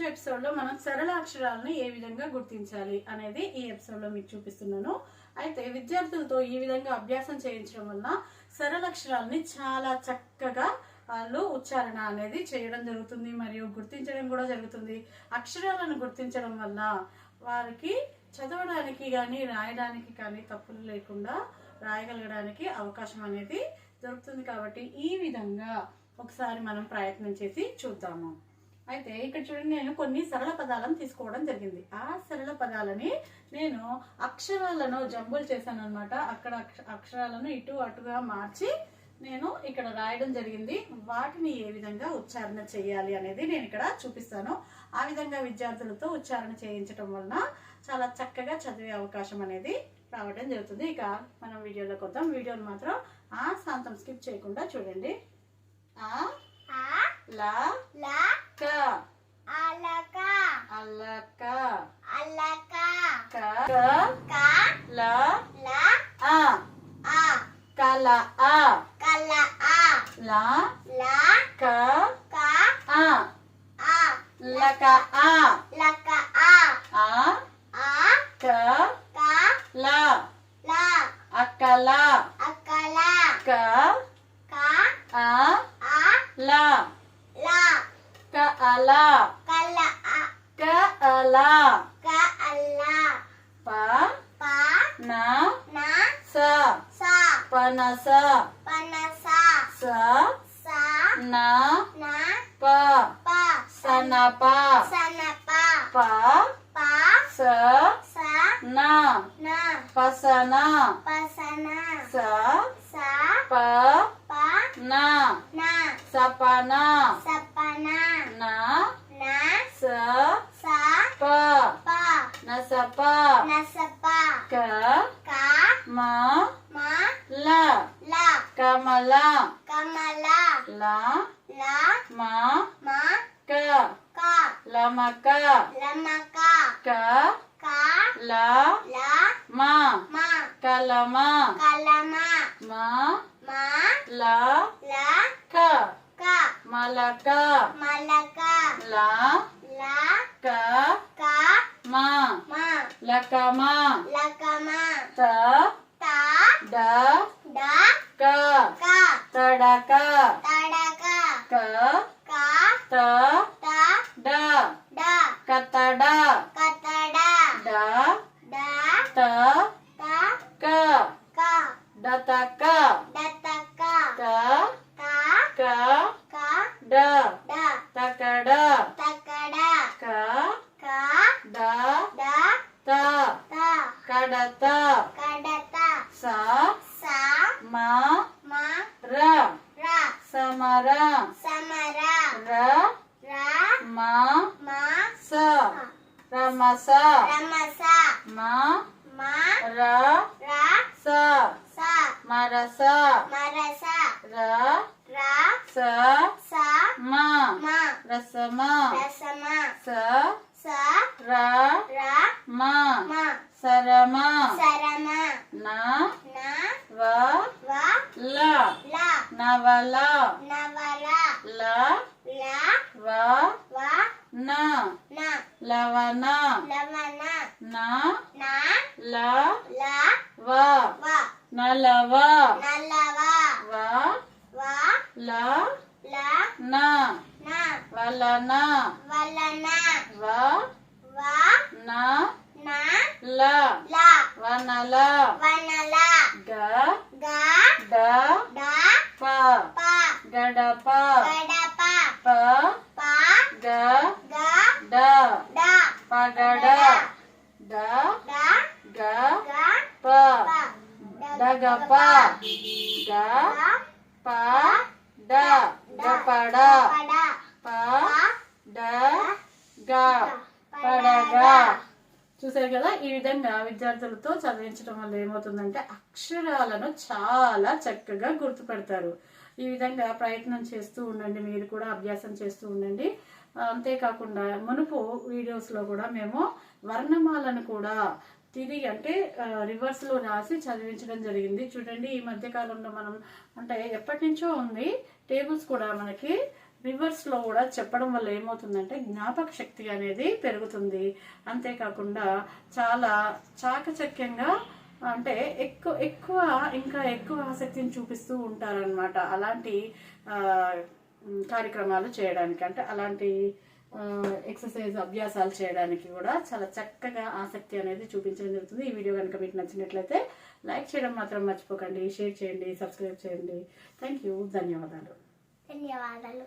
రోజు ఎపిసోడ్లో మనం సరళ అక్షరాలను ఏ విధంగా గుర్తించాలి అనేది ఈ ఎపిసోడ్లో మీకు చూపిస్తున్నాను. అయితే విద్యార్థులతో ఈ విధంగా అభ్యాసం చేయించడం వల్ల సరళ అక్షరాలని చాలా చక్కగా వాళ్ళు ఉచ్చారణ అనేది చేయడం జరుగుతుంది మరియు గుర్తించడం కూడా జరుగుతుంది. అక్షరాలను గుర్తించడం వల్ల వారికి చదవడానికి కానీ రాయడానికి కానీ తప్పులు లేకుండా రాయగలగడానికి అవకాశం అనేది దొరుకుతుంది కాబట్టి ఈ విధంగా ఒకసారి మనం ప్రయత్నం చేసి చూద్దాము. అయితే ఇక్కడ చూడండి నేను కొన్ని సరళ పదాలను తీసుకోవడం జరిగింది. ఆ సరళ పదాలని నేను అక్షరాలను జంబుల్ చేశాను అనమాట అక్కడ అక్ష- అక్షరాలను ఇటు అటుగా మార్చి నేను ఇక్కడ రాయడం జరిగింది. వాటిని ఏ విధంగా ఉచ్చారణ చేయాలి అనేది నేను ఇక్కడ చూపిస్తాను. ఆ విధంగా విద్యార్థులతో ఉచ్చారణ చేయించడం వలన చాలా చక్కగా చదివే అవకాశం అనేది రావడం జరుగుతుంది. ఇక మనం వీడియోలోకి వద్దాం వీడియోని మాత్రం ఆ శాంతం స్కిప్ చేయకుండా చూడండి. ఆ ఆ లా లా క అలక అల్లక అలక క క క ల ల ఆ ఆ కల ఆ కల ఆ లా ల క క ఆ ఆ లక ఆ లక ఆ ఆ ఆ క క ల ల అక్కల అకల క క ఆ ఆ ల ల క అల కల ఆ క అల క అల్ల ప ప న న స స పనస పనస స స న న ప ప సనప సనప ప ప స స న న పసన పసన స స ప ప న న సపన సపన న న స స ప ప నసప. నసప. క. క. మ. మ. ల. ల. కమల. కమల. ల. ల. మ. మ. క. క. లమక. లమక. క. క. ల. ల. మ. మ. కలమ. కలమ. మ. మ. ల. ల. క. క. మలక. మలక. ల. ల. క. మ లకమ లకమ త త డ డ క క తడక తడక క క త త డ డ కతడ కతడ డ డ త త క క డతక దతక క క క క డ డ తకడ తకడ క క డ డ త త కడత. కడత. స. స. మ. మ. ర. ర. సమర. సమర. ర. ర. మ. మ. స. రమస. రమస. మ. మ. ర. ర. స. స. మరస. మరస. ర. ర. స. మ రసమ. రసమ? స? స? ర? ర? మ? సరమ? న? న? వ? వ? ల? ల? నవల? నవల? ల? ల? వ? వ? న? న? లవణ? న? న? ల? ల? వ? వ? నలవ? వ? వ? ల? వలన వలన వ వ న న ల ల వనల వనల గ గ డ డ ప ప గడప గడప ప ప గ గ డ డ పగడ డ డ గ గ ప డగప గ ప డ గపడ గ పడగా. చూసారు కదా ఈ విధంగా విద్యార్థులతో చదివించడం వల్ల ఏమవుతుందంటే అక్షరాలను చాలా చక్కగా గుర్తుపెడతారు. ఈ విధంగా ప్రయత్నం చేస్తూ ఉండండి మీరు కూడా అభ్యాసం చేస్తూ ఉండండి. అంతేకాకుండా మునుపు వీడియోస్లో కూడా మేము వర్ణమాలను కూడా తిరిగి అంటే రివర్స్లో రాసి చదివించడం జరిగింది. చూడండి ఈ మధ్యకాలంలో మనం అంటే ఎప్పటి నుంచో ఉంది టేబుల్స్ కూడా మనకి రివర్స్లో కూడా చెప్పడం వల్ల ఏమవుతుందంటే జ్ఞాపక శక్తి అనేది పెరుగుతుంది. అంతేకాకుండా చాలా చాకచక్యంగా అంటే ఎక్కువ ఎక్కువ ఇంకా ఎక్కువ ఆసక్తిని చూపిస్తూ ఉంటారనమాట అలాంటి కార్యక్రమాలు చేయడానికి. అంటే అలాంటి ఎక్సర్సైజ్ అభ్యాసాలు చేయడానికి కూడా చాలా చక్కగా ఆసక్తి అనేది చూపించడం జరుగుతుంది. ఈ వీడియో కనుక మీకు నచ్చినట్లయితే లైక్ చేయడం మాత్రం మర్చిపోకండి షేర్ చేయండి సబ్స్క్రైబ్ చేయండి. థ్యాంక్ యూ ధన్యవాదాలు. ధన్యవాదాలు.